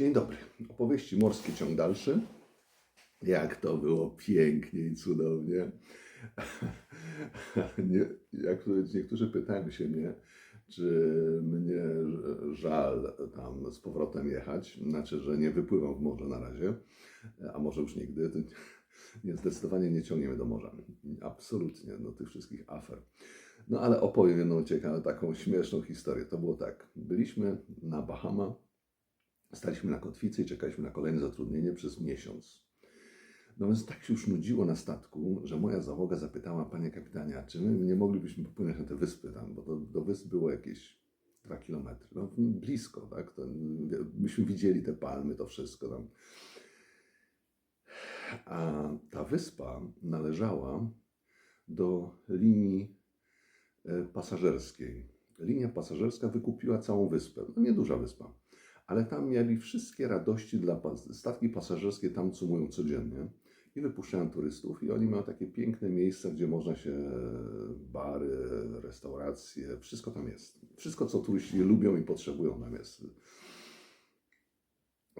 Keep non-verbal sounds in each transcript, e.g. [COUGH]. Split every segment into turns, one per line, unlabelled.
Dzień dobry. Opowieści morskie ciąg dalszy. Jak to było pięknie i cudownie. [LAUGHS] Nie, jak niektórzy pytają się mnie, czy mnie żal tam z powrotem jechać. Znaczy, że nie wypływam w morze na razie, a może już nigdy. [LAUGHS] Nie, zdecydowanie nie ciągniemy do morza. Absolutnie, do tych wszystkich afer. No ale opowiem jedną ciekawą, taką śmieszną historię. To było tak. Byliśmy na Bahama, staliśmy na kotwicy i czekaliśmy na kolejne zatrudnienie przez miesiąc. No więc tak się już nudziło na statku, że moja załoga zapytała, panie kapitanie, a czy my nie moglibyśmy popłynąć na te wyspy tam, bo do, do wysp było jakieś dwa kilometry, no blisko, tak? To, myśmy widzieli te palmy, to wszystko tam. A ta wyspa należała do linii e, pasażerskiej. Linia pasażerska wykupiła całą wyspę. No nieduża wyspa, ale tam mieli wszystkie radości dla statki pasażerskie tam cumują codziennie i wypuszczają turystów i oni mają takie piękne miejsca, gdzie można się bary, restauracje, wszystko tam jest. Wszystko, co turyści lubią i potrzebują tam jest.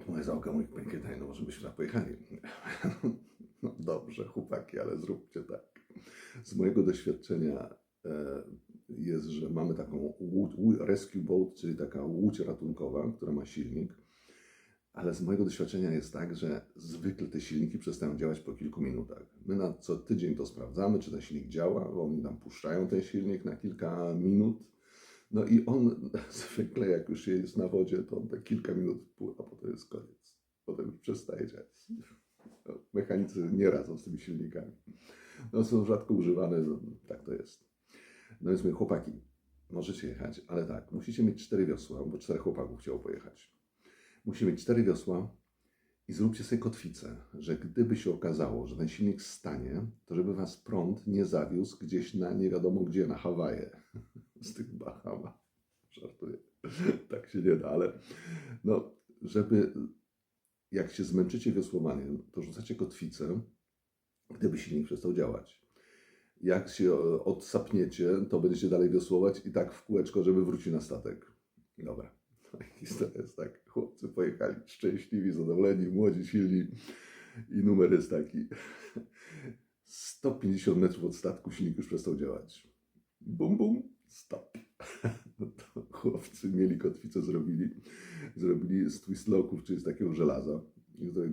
Moja załoga mówi, panie kapitanie, no może byśmy tam pojechali. [LAUGHS] No dobrze, chłopaki, ale zróbcie tak. Z mojego doświadczenia jest, że mamy taką rescue boat, czyli taka łódź ratunkowa, która ma silnik, ale z mojego doświadczenia jest tak, że zwykle te silniki przestają działać po kilku minutach. My na co tydzień to sprawdzamy, czy ten silnik działa, bo oni nam puszczają ten silnik na kilka minut. No i on [LAUGHS] zwykle, jak już jest na wodzie, to on kilka minut pływa, a potem jest koniec. Potem już przestaje działać. No, Mechanicy nie radzą z tymi silnikami. No, są rzadko używane, no, tak to jest. No więc mówię, chłopaki, możecie jechać, ale tak, musicie mieć cztery wiosła, bo czterech chłopaków chciało pojechać. Musicie mieć cztery wiosła i zróbcie sobie kotwicę, że gdyby się okazało, że ten silnik stanie, to żeby was prąd nie zawiózł gdzieś na nie wiadomo gdzie, na Hawaje, [LAUGHS] z tych Bahama. Żartuję. Tak się nie da, ale no, żeby jak się zmęczycie wiosłowaniem, to rzucacie kotwicę, gdyby silnik przestał działać. Jak się e, odsapniecie, to będziecie dalej wiosłować i tak w kółeczko, żeby wrócić na statek. Dobra. [LAUGHS] Historia jest tak. Chłopcy pojechali szczęśliwi, zadowoleni, młodzi, silni i numer jest taki. 150 metrów od statku silnik już przestał działać. Bum, bum, stop. [LAUGHS] No to chłopcy mieli kotwicę, zrobili. Zrobili z twistlocków, czyli z takiego żelaza.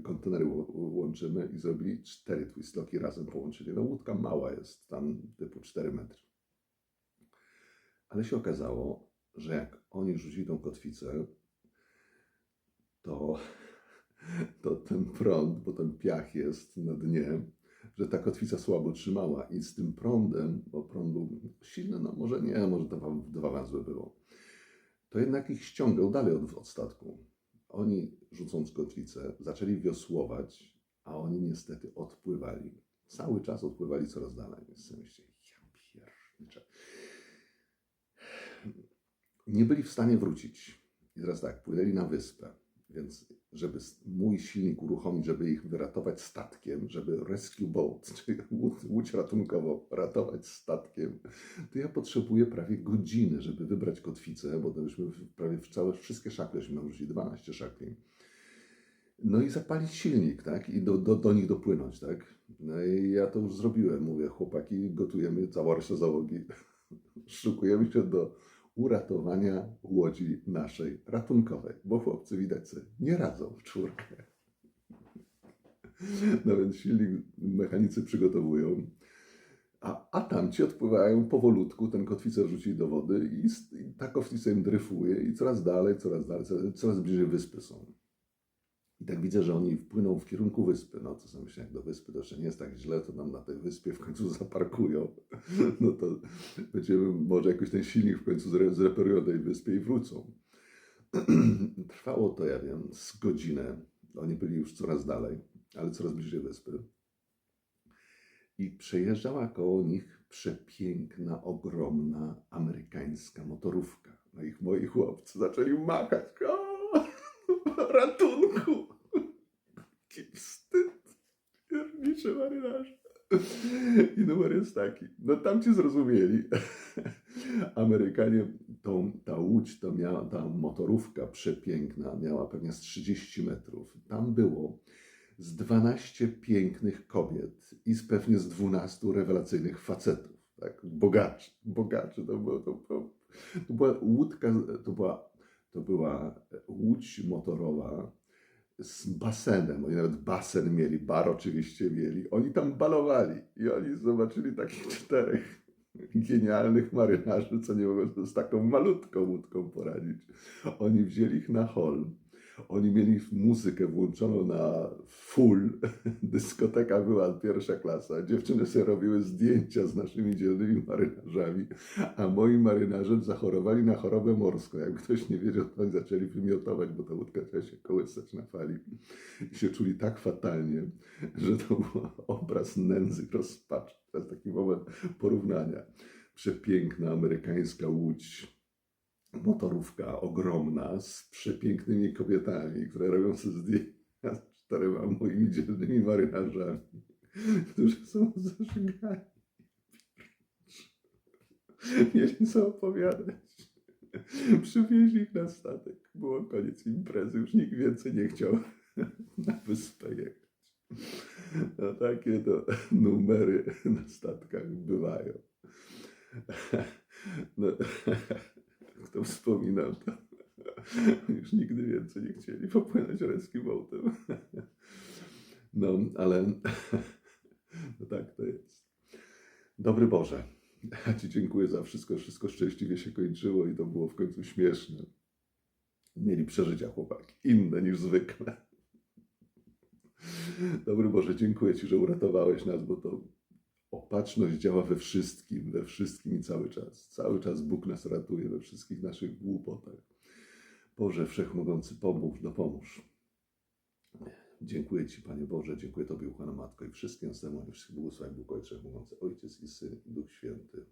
Kontenery łączymy i zrobili cztery twistlocki razem połączyli. No łódka mała jest, tam typu 4 metry. Ale się okazało, że jak oni rzucili tą kotwicę, to, [LAUGHS] to ten prąd, bo ten piach jest na dnie, że ta kotwica słabo trzymała i z tym prądem, bo prąd był silny, no może nie, może dwa, dwa węzły było, to jednak ich ściągał dalej od, od statku. Oni rzucąc kotwicę zaczęli wiosłować, a oni niestety odpływali. Cały czas odpływali coraz dalej. Sobie myślę, ja pierniczę. Nie byli w stanie wrócić. I teraz tak, płynęli na wyspę, więc żeby mój silnik uruchomić, żeby ich wyratować statkiem, żeby rescue boat, [LAUGHS] czyli łódź, ratunkową ratować statkiem, to ja potrzebuję prawie godziny, żeby wybrać kotwicę, bo to byśmy prawie w całe, wszystkie szakle, żeśmy nam rzucili 12 szakli. No i zapalić silnik, tak? I do, do, do nich dopłynąć, tak? No i ja to już zrobiłem. Mówię, chłopaki, gotujemy, cała reszta załogi. [LAUGHS] Szykujemy się do uratowania łodzi naszej ratunkowej, bo chłopcy widać sobie nie radzą w czwórkę. No więc silnik mechanicy przygotowują, a, a tamci odpływają powolutku, ten kotwicę rzucili do wody i, i ta kotwica im dryfuje i coraz dalej, coraz dalej, coraz, coraz bliżej wyspy są. I tak widzę, że oni wpłyną w kierunku wyspy. No to sobie myślę, jak do wyspy to jeszcze nie jest tak źle, to nam na tej wyspie w końcu [LAUGHS] zaparkują. No to będziemy, może jakoś ten silnik w końcu zre, zreperują tej wyspie i wrócą. [CLEARS THROAT] Trwało to, ja wiem, z godzinę. Oni byli już coraz dalej, ale coraz bliżej wyspy. I przejeżdżała koło nich przepiękna, ogromna amerykańska motorówka. No i moi chłopcy zaczęli machać. [LAUGHS] O, ratunku! Pierniczy marynarze. I numer jest taki. No tam ci zrozumieli. [LAUGHS] Amerykanie tą, ta łódź, to miała, ta motorówka przepiękna, miała pewnie z 30 metrów. Tam było z 12 pięknych kobiet i z pewnie z 12 rewelacyjnych facetów, tak, bogaczy, bogaczy, to, było, to, było, to była łódka, to była, to była łódź motorowa z basenem, oni nawet basen mieli, bar oczywiście mieli, oni tam balowali i oni zobaczyli takich [LAUGHS] czterech genialnych marynarzy, co nie mogą z taką malutką łódką poradzić. Oni wzięli ich na hol, oni mieli muzykę włączoną na full, [LAUGHS] dyskoteka była pierwsza klasa, dziewczyny sobie robiły zdjęcia z naszymi dzielnymi marynarzami, a moi marynarze zachorowali na chorobę morską. Jak ktoś nie wiedział, to oni zaczęli wymiotować, bo ta łódka chciała się kołysać na fali. I się czuli tak fatalnie, że to był obraz nędzy, rozpaczy. To jest taki moment porównania. Przepiękna amerykańska łódź, motorówka ogromna z przepięknymi kobietami, które robią sobie zdjęcia z czterema moimi dzielnymi marynarzami, którzy są zażygani. Mieli co opowiadać. Przywieźli ich na statek. Było koniec imprezy, już nikt więcej nie chciał na wyspę jechać. No takie to numery na statkach bywają. No, kto wspominał to, [LAUGHS] już nigdy więcej nie chcieli popłynąć rescue boatem. [LAUGHS] No, ale [LAUGHS] no tak to jest. Dobry Boże, ja Ci dziękuję za wszystko, wszystko szczęśliwie się kończyło i to było w końcu śmieszne. Mieli przeżycia chłopaki, inne niż zwykle. Dobry Boże, dziękuję Ci, że uratowałeś nas, bo to opatrzność działa we wszystkim, we wszystkim i cały czas. Cały czas Bóg nas ratuje we wszystkich naszych głupotach. Boże, Wszechmogący, pomóż, dopomóż. Dziękuję Ci, Panie Boże, dziękuję Tobie, Uchwana Matko i wszystkim następnym, wszystkich błogosławień Bóg Ojcze Wszechmogący, Ojciec i Syn i Duch Święty.